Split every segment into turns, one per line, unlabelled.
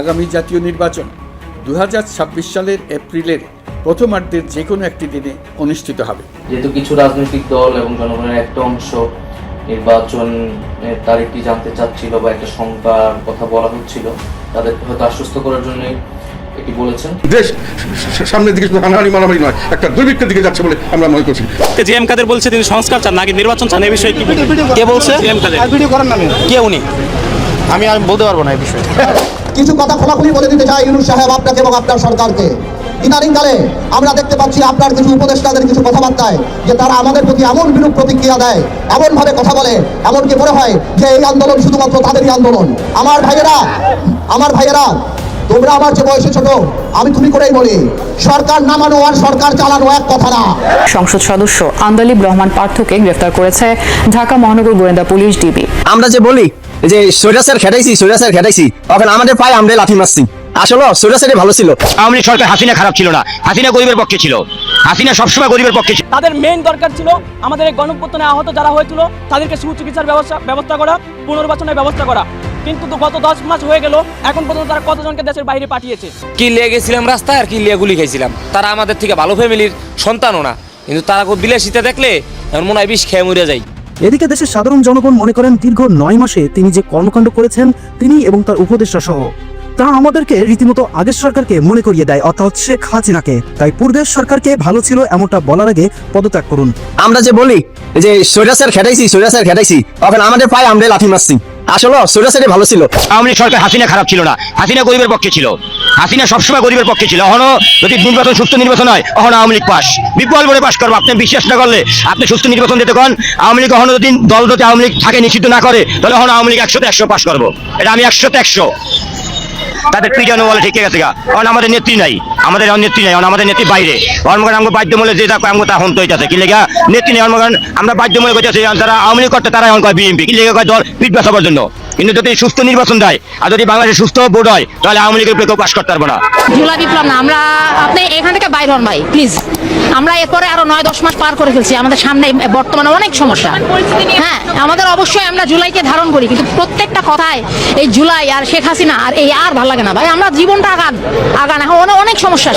আগামী জাতীয় নির্বাচন দুই হাজার ছাব্বিশ সালের এপ্রিলের প্রথমার্ধের যে কোনো একটি দিনে অনুষ্ঠিত হবে।
যেহেতু কিছু রাজনৈতিক দল এবং জনগণের একটা অংশ নির্বাচনের তারিখটি জানতে চাচ্ছিল বা একটা শঙ্কার কথা বলা হচ্ছিল তাদেরকে হয়তো আশ্বস্ত করার জন্য এটি বলেছেন।
দেশ সামনের দিকে শুধু হানাহানি মারামারি নয় একটা দুর্ভিক্ষের দিকে যাচ্ছে বলে আমরা মনে করছি।
জি এম কাদের বলছে তিনি সংস্কার চান নাকি নির্বাচন চান এই বিষয়ে কি
কে বলছে?
জি এম কাদের
কে উনি? আমি আমি বলতে পারব না এই বিষয়ে।
কিছু কথা খোলাখুলি বলে দিতে চাই ইউনুস সাহেব আপনাকে এবং আপনার সরকারকে। ইদানিংকালে আমরা দেখতে পাচ্ছি আপনার কিছু উপদেষ্টাদের কিছু কথাবার্তায় যে তারা আমাদের প্রতি এমন বিরূপ প্রতিক্রিয়া দেয়, এমনভাবে কথা বলে, এমনকি মনে হয় যে এই আন্দোলন শুধুমাত্র তাদেরই আন্দোলন। আমার ভাইয়েরা আমার ভাইয়েরা, তোমরা আমার যে বয়সে ছোট আমি তুমি করেই বলি সরকার নামানো আর সরকার চালানো এক কথা না।
সংসদ সদস্য আন্দালিব রহমান পার্থকে গ্রেফতার করেছে ঢাকা মহানগর গোয়েন্দা পুলিশ ডিবি।
আমরা যে বলি যে সৈরাসের খেটাইছি সৈরাসের খেটাইছি তখন আমাদের পায়ে আমরা লাঠি মারছি। আসলে সৈরাসেরই ভালো ছিল।
আওয়ামী লীগ সরকার হাসিনা খারাপ ছিল না। হাসিনা গরিবের পক্ষে ছিল। হাসিনা সবসময় গরিবের পক্ষে ছিল।
তাদের মেইন দরকার ছিল আমাদের এই গণপ্রত্যনে আহত যারা হয়েছিল তাদেরকে সুচিকিৎসার ব্যবস্থা ব্যবস্থা করা পুনর্বাচনের ব্যবস্থা করা। কিন্তু তো গত দশ মাস হয়ে গেল এখন পর্যন্ত তারা কতজনকে দেশের বাইরে পাঠিয়েছে?
কি লিয়ে গেছিলাম রাস্তায় আর কি লিয়ে গুলি খাইছিলাম? তারা আমাদের থেকে ভালো ফ্যামিলির সন্তানও না। কিন্তু তারা খুব বিলাসিতে দেখলে এমন মনে হয় বিষ খেয়ে মরে যায়।
এদিকে দেশের সাধারণ জনগণ মনে করেন দীর্ঘ নয় মাসে তিনি যে কর্মকাণ্ড করেছেন তিনি এবং তার উপদেষ্টা সহ তা আমাদেরকে রীতিমতো আগের সরকারকে মনে করিয়ে দেয় অর্থাৎ শেখ হাসিনাকে। তাই পূর্বের সরকারকে ভালো ছিল এমনটা বলার আগে পদত্যাগ করুন।
আমরা যে বলি যে সৈরাসের খেটাইছি সৈরাসের খেটাইছি তখন আমাদের পায়ে আমরা লাঠি মারছি। আসলে সৈরাসেরই ভালো ছিল।
আওয়ামী লীগ সরকার হাসিনা খারাপ ছিল না। হাসিনা গরিবের পক্ষে ছিল। হাসিনা সবসময় গরিবের পক্ষে ছিল। অহনো যদি নির্বাচন সুস্থ নির্বাচন হয় অহনো আওয়ামী লীগ পাস। বিপুল বলে পাস করব আপনি বিশ্বাস না করলে আপনি সুস্থ নির্বাচন দিতে কন। আওয়ামী লীগ অহনো যদি দল যদি আওয়ামী লীগ থাকে নিষিদ্ধ না করে তাহলে অহনো আওয়ামী লীগ একশোতে একশো পাস করব। এটা আমি একশোতে একশো। তাদের পিটানো বলে ঠিক আছে গা। কারণ আমাদের নেত্রী নাই। আমাদের নেত্রী নাই আমাদের নেত্রী বাইরে। কর্মকার আমাকে বাধ্য মূল্যে যে থাকো আমাকে তা হন্ত হইতেছে কি লেগা? নেত্রী নেই কর্মকার আমরা বাধ্য মূল্য করতেছি যারা আওয়ামী লীগ করতে তারা এখন কয় বিএনপি। কি লেগা কয় দল? পিঠ বাঁচাবার জন্য। কিন্তু যদি সুস্থ নির্বাচন দেয়, আর যদি বাংলাদেশে সুস্থ ভোট হয়, তাহলে আওয়ামী লীগের কেউ পাশ করতে পারব না।
জুলাই বিপ্লব না, আমরা আপনি এখান থেকে বাইর হন ভাই প্লিজ আমরা এরপরে আরও নয় দশ মাস পার করে ফেলছি। আমাদের সামনে বর্তমানে অনেক সমস্যা। হ্যাঁ আমাদের অবশ্যই আমরা জুলাইকে ধারণ করি কিন্তু প্রত্যেকটা কথায় এই জুলাই আর শেখ হাসিনা আর এই আর ভালো লাগে না। ভাই আমরা জীবনটা আগান আগান এখন অনেক- সমস্যা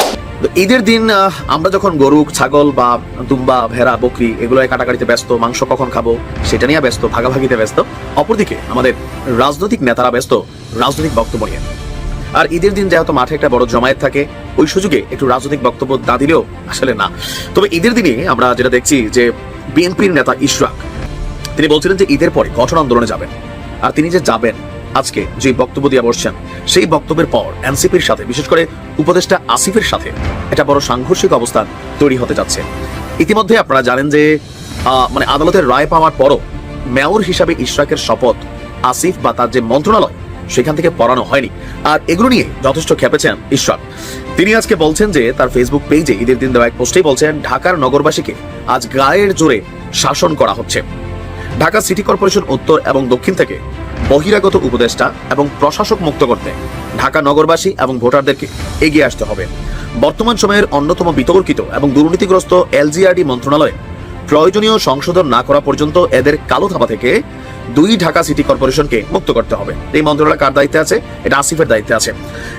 ঈদের দিন আহ, আমরা যখন গরু ছাগল বা দুম্বা ভেড়া বকরি এগুলো কাটাকাটিতে ব্যস্ত মাংস কখন খাব সেটা নিয়ে ব্যস্ত ভাগাভাগিতে ব্যস্ত অপরদিকে আমাদের রাজনৈতিক নেতারা ব্যস্ত রাজনৈতিক বক্তব্য নিয়ে। আর ঈদের দিন যেহেতু মাঠে একটা বড় জমায়েত থাকে, ওই সুযোগে একটু রাজনৈতিক বক্তব্য না দিলেও আসলে না। তবে ঈদের দিনে আমরা যেটা দেখছি যে বিএনপির নেতা ইশরাক, তিনি বলছিলেন যে ঈদের পরে গঠন আন্দোলনে যাবেন। আর তিনি যে যাবেন, আজকে যে বক্তব্য দিয়ে বসছেন, সেই বক্তব্যের পর এনসিপির সাথে, বিশেষ করে উপদেষ্টা আসিফের সাথে একটা বড় সাংঘর্ষিক অবস্থান তৈরি হতে যাচ্ছে। ইতিমধ্যে আপনারা জানেন যে মানে আদালতের রায় পাওয়ার পরও মেয়র হিসাবে ইশরাকের শপথ আসিফ বা তার যে মন্ত্রণালয় সেখান থেকে পড়ানো হয়নি। আর এগুলো নিয়ে যথেষ্ট খেপেছেন ইশরাক তিনি আজকে বলছেন যে, তার ফেসবুক পেজে ঈদের দিন দেওয়া এক পোস্টেই বলছেন, ঢাকার নগরবাসীকে আজ গায়ের জোরে শাসন করা হচ্ছে। ঢাকা সিটি কর্পোরেশন উত্তর এবং দক্ষিণ থেকে বহিরাগত উপদেষ্টা এবং প্রশাসক মুক্ত করতে ঢাকা নগরবাসী এবং ভোটারদেরকে এগিয়ে আসতে হবে। বর্তমান সময়ের অন্যতম বিতর্কিত এবং দুর্নীতিগ্রস্ত এলজিআরডি মন্ত্রণালয়ে প্রয়োজনীয় সংশোধন না করা পর্যন্ত এদের কালো থাবা থেকে দুই ঢাকা সিটি কর্পোরেশনকে মুক্ত করতে হবে। এই মন্ত্রণালয় কার দায়িত্বে আছে? এটা আসিফের দায়িত্বে আছে।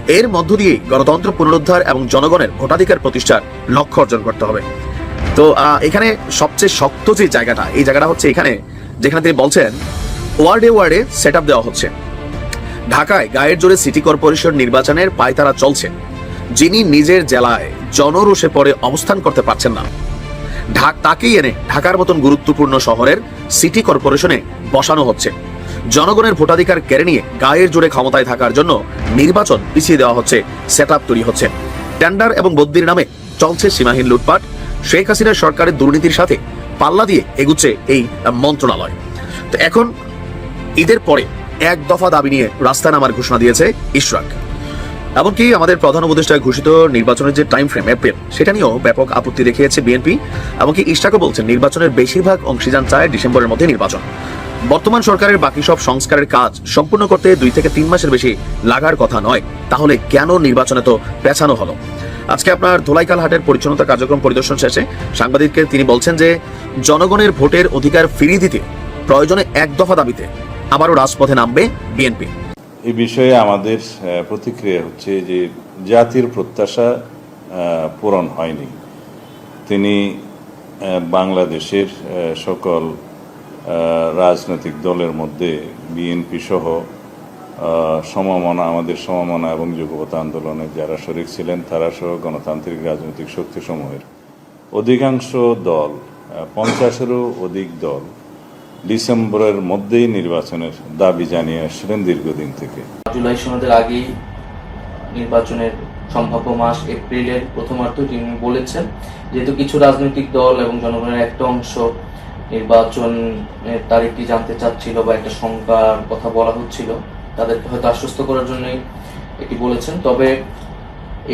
এর মধ্য দিয়ে গণতন্ত্র পুনরুদ্ধার এবং জনগণের ভোটাধিকার প্রতিষ্ঠার লক্ষ্য অর্জন করতে হবে। তো এখানে সবচেয়ে শক্ত যে জায়গাটা, এই জায়গাটা হচ্ছে এখানে, যেখানে তিনি বলছেন, ওয়ার্ডে ওয়ার্ডে সেট দেওয়া হচ্ছে। ঢাকায় গায়ের জোরে সিটি কর্পোরেশন নির্বাচনের পায়তারা চলছে। যিনি নিজের জেলায় জনরোষে পরে অবস্থান করতে পারছেন না। তাকেই এনে ঢাকার মতন গুরুত্বপূর্ণ শহরের সিটি কর্পোরেশনে বসানো হচ্ছে। জনগণের ভোটাধিকার কেড়ে নিয়ে গায়ের জোরে ক্ষমতায় থাকার জন্য নির্বাচন পিছিয়ে দেওয়া হচ্ছে সেট তৈরি হচ্ছে। টেন্ডার এবং বদ্যির নামে চলছে সীমাহীন লুটপাট। শেখ হাসিনার সরকারের দুর্নীতির সাথে পাল্লা দিয়ে এগুচ্ছে এই মন্ত্রণালয়। তো এখন ঈদের পরে এক দফা দাবি নিয়ে রাস্তায় নামার ঘোষণা দিয়েছে ইশরাক। এমনকি আমাদের প্রধান উপদেষ্টা ঘোষিত নির্বাচনের যে টাইম ফ্রেম এপ্রিল সেটা নিয়েও ব্যাপক আপত্তি দেখিয়েছে বিএনপি এমনকি ইশরাকও বলছেন, নির্বাচনের বেশিরভাগ অংশীদান চায় ডিসেম্বরের মধ্যে নির্বাচন। বর্তমান সরকারের বাকি সব সংস্কারের কাজ সম্পূর্ণ করতে দুই থেকে তিন মাসের বেশি লাগার কথা নয়। তাহলে কেন নির্বাচনে তো পেছানো হলো? আজকে আপনার ধোলাইকাল হাটের পরিচ্ছন্নতা কার্যক্রম পরিদর্শন শেষে সাংবাদিককে তিনি বলছেন যে, জনগণের ভোটের অধিকার ফিরিয়ে দিতে প্রয়োজনে এক দফা দাবিতে আবারও রাজপথে নামবে বিএনপি
এই বিষয়ে আমাদের প্রতিক্রিয়া হচ্ছে যে জাতির প্রত্যাশা পূরণ হয়নি। তিনি বাংলাদেশের সকল রাজনৈতিক দলের মধ্যে বিএনপি সহ সমমনা, আমাদের সমমনা এবং যুগপথ আন্দোলনে যারা শরিক ছিলেন, তারা সহ গণতান্ত্রিক রাজনৈতিক শক্তিসমূহের অধিকাংশ দল পঞ্চাশেরও অধিক দল ডিসেম্বরের মধ্যেই নির্বাচনের দাবি জানিয়ে আসছিলেন দীর্ঘদিন থেকে।
জুলাই সনদের আগেই নির্বাচনের সম্ভাব্য মাস এপ্রিলের প্রথমার্ধ তিনি বলেছেন যেহেতু কিছু রাজনৈতিক দল এবং জনগণের একটা অংশ নির্বাচনের তারিখটি জানতে চাচ্ছিল বা একটা শঙ্কার কথা বলা হচ্ছিল, তাদেরকে হয়তো আশ্বস্ত করার জন্যই এটি বলেছেন। তবে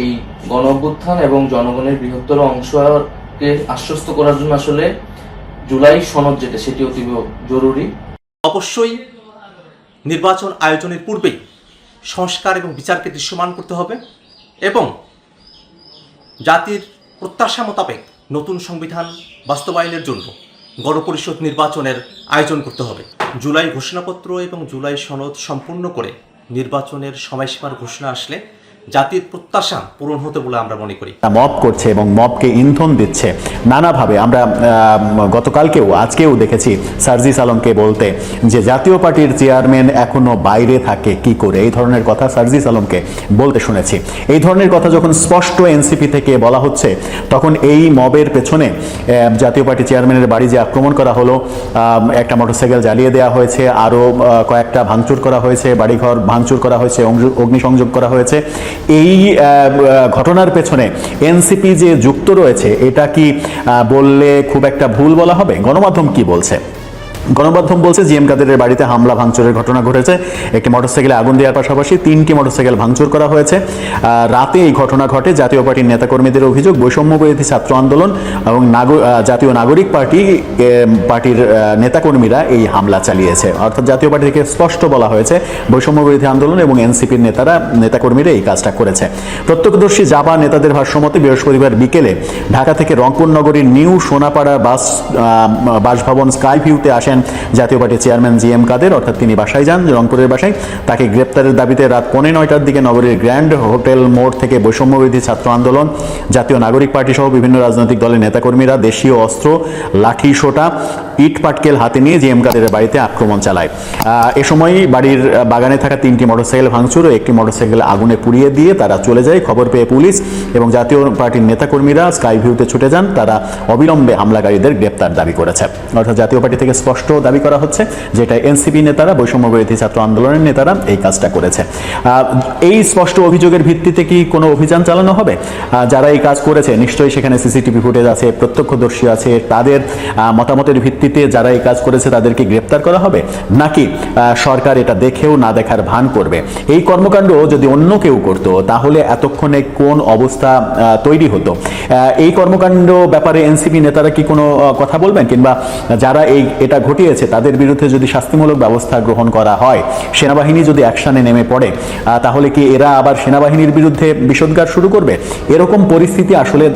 এই গণ এবং জনগণের বৃহত্তর অংশকে আশ্বস্ত করার জন্য আসলে জুলাই সনদ যেটা সেটি অতীব জরুরি।
অবশ্যই নির্বাচন আয়োজনের পূর্বেই সংস্কার এবং বিচারকে দৃশ্যমান করতে হবে এবং জাতির প্রত্যাশা মোতাবেক নতুন সংবিধান বাস্তবায়নের জন্য গণপরিষদ নির্বাচনের আয়োজন করতে হবে। জুলাই ঘোষণাপত্র এবং জুলাই সনদ সম্পূর্ণ করে নির্বাচনের সময়সীমার ঘোষণা আসলে জাতির প্রত্যাশা পূরণ হতে বলে আমরা মনে করি।
মব করছে এবং মবকে ইন্ধন দিচ্ছে। নানাভাবে আমরা গতকালকেও, আজকেও দেখেছি সার্জিস আলমকে বলতে যে জাতীয় পার্টির চেয়ারম্যান এখনও বাইরে থাকে, কি করে? এই ধরনের কথা সার্জিস আলমকে বলতে শুনেছি। এই ধরনের কথা যখন স্পষ্ট এনসিপি থেকে বলা হচ্ছে, তখন এই মবের পেছনে জাতীয় পার্টি চেয়ারম্যানের বাড়ি যে আক্রমণ করা হলো একটা মোটরসাইকেল জ্বালিয়ে দেওয়া হয়েছে, আরও কয়েকটা ভাঙচুর করা হয়েছে, বাড়িঘর ভাঙচুর করা হয়েছে অগ্নিসংযোগ করা হয়েছে। এই ঘটনার পেছনে এনসিপি যে যুক্ত রয়েছে, এটা কি বললে খুব একটা ভুল বলা হবে? গণমাধ্যম কি বলছে? গণমাধ্যম বলছে জিএম কাদেরের বাড়িতে হামলা, ভাঙচুরের ঘটনা ঘটেছে। একটি মোটরসাইকেলে আগুন দেওয়ার পাশাপাশি তিনটি মোটরসাইকেল ভাঙচুর করা হয়েছে। রাতে এই ঘটনা ঘটে। জাতীয় পার্টির নেতাকর্মীদের অভিযোগ, বৈষম্য বিরোধী ছাত্র আন্দোলন এবং জাতীয় নাগরিক পার্টি পার্টির নেতাকর্মীরা এই হামলা চালিয়েছে। অর্থাৎ জাতীয় পার্টি থেকে স্পষ্ট বলা হয়েছে, বৈষম্য বিরোধী আন্দোলন এবং এনসিপির নেতারা, নেতাকর্মীরা এই কাজটা করেছে। প্রত্যক্ষদর্শী জাপা নেতাদের ভাষ্যমতে বৃহস্পতিবার বিকেলে ঢাকা থেকে রংপুর নগরীর নিউ সোনাপাড়া বাস বাসভবন স্কাই ভিউতে আসেন জাতীয় পার্টির চেয়ারম্যান জি এম কাদের, অর্থাৎ তিনি বাসায় যান, রংপুরের বাসায়। তাকে গ্রেপ্তারের দাবিতে রাত পৌনে নয়টার দিকে নগরীর গ্র্যান্ড হোটেল মোড় থেকে বৈষম্যবিধি ছাত্র আন্দোলন, জাতীয় নাগরিক পার্টি সহ বিভিন্ন রাজনৈতিক দলের নেতাকর্মীরা দেশীয় অস্ত্র, লাঠি, সোটা, ইট পাটকেল হাতে নিয়ে জি এম কাদের বাড়িতে আক্রমণ চালায়। এ সময় বাড়ির বাগানে থাকা তিনটি মোটরসাইকেল ভাঙচুর ও একটি মোটরসাইকেল আগুনে পুড়িয়ে দিয়ে তারা চলে যায়। খবর পেয়ে পুলিশ এবং জাতীয় পার্টির নেতাকর্মীরা স্কাই ভিউতে ছুটে যান। তারা অবিলম্বে হামলাকারীদের গ্রেপ্তার দাবি করেছে। অর্থাৎ জাতীয় পার্টি থেকে স্পষ্ট দাবি করা হচ্ছে যেটা এনসিপি নেতারা, বৈষম্য বিরোধী ছাত্র আন্দোলনের নেতারা এই কাজটা করেছে। এই স্পষ্ট অভিযোগের ভিত্তিতে কি কোনো অভিযান চালানো হবে? যারা এই কাজ করেছে, নিশ্চয়ই সেখানে সিসিটিভি ফুটেজ আছে, প্রত্যক্ষদর্শী আছে, তাদের মতামতের ভিত্তিতে যারা এই কাজ করেছে তাদেরকে গ্রেপ্তার করা হবে? নাকি সরকার এটা দেখেও না দেখার ভান করবে? এই কর্মকাণ্ড যদি অন্য কেউ করত, তাহলে এতক্ষণে কোন অবস্থা তৈরি হতো? এই কর্মকাণ্ড ব্যাপারে এনসিপি নেতারা কি কোনো কথা বলবেন? কিংবা যারা এই, এটা ঘটিয়েছে, তাদের বিরুদ্ধে যদি শাস্তিমূলক ব্যবস্থা গ্রহণ করা হয়, সেনাবাহিনী যদি অ্যাকশনে নেমে পড়ে তাহলে কি এরা আবার সেনাবাহিনীর বিরুদ্ধে বিষোদ্গার শুরু করবে? এরকম পরিস্থিতি আসলে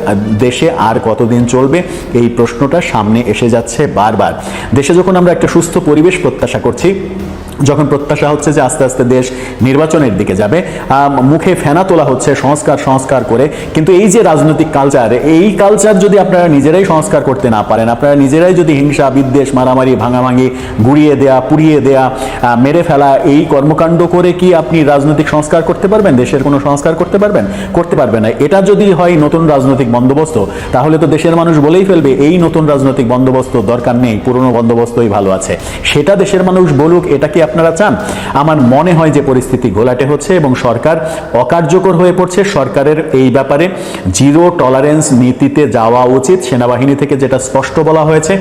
দেশে আর কতদিন চলবে? এই প্রশ্নটা সামনে এসে যাচ্ছে বারবার। দেশে যখন আমরা একটা সুস্থ পরিবেশ প্রত্যাশা করছি যখন প্রত্যাশা হচ্ছে যে আস্তে আস্তে দেশ নির্বাচনের দিকে যাবে মুখে ফেনা তোলা হচ্ছে সংস্কার সংস্কার করে। কিন্তু এই যে রাজনৈতিক কালচার এই কালচার যদি আপনারা নিজেরাই সংস্কার করতে না পারেন, আপনারা নিজেরাই যদি হিংসা, বিদ্বেষ, মারামারি, ভাঙাভাঙি, গুড়িয়ে দেয়া, পুড়িয়ে দেয়া মেরে ফেলা, এই কর্মকাণ্ড করে কি আপনি রাজনৈতিক সংস্কার করতে পারবেন? দেশের কোনো সংস্কার করতে পারবেন? করতে পারবেন না। এটা যদি হয় নতুন রাজনৈতিক বন্দোবস্ত, তাহলে তো দেশের মানুষ বলেই ফেলবে, এই নতুন রাজনৈতিক বন্দোবস্ত দরকার নেই, পুরনো বন্দোবস্তই ভালো আছে। সেটা দেশের মানুষ বলুক, এটা কি আপনারা চান? আমার মনে হয় যে পরিস্থিতি ঘোলাটে হচ্ছে এবং সরকার অকার্যকর হয়ে পড়ছে। সরকারের এই ব্যাপারে জিরো টলারেন্স নীতিতে যাওয়া উচিত। সেনাবাহিনী থেকে যেটা স্পষ্ট বলা হয়েছে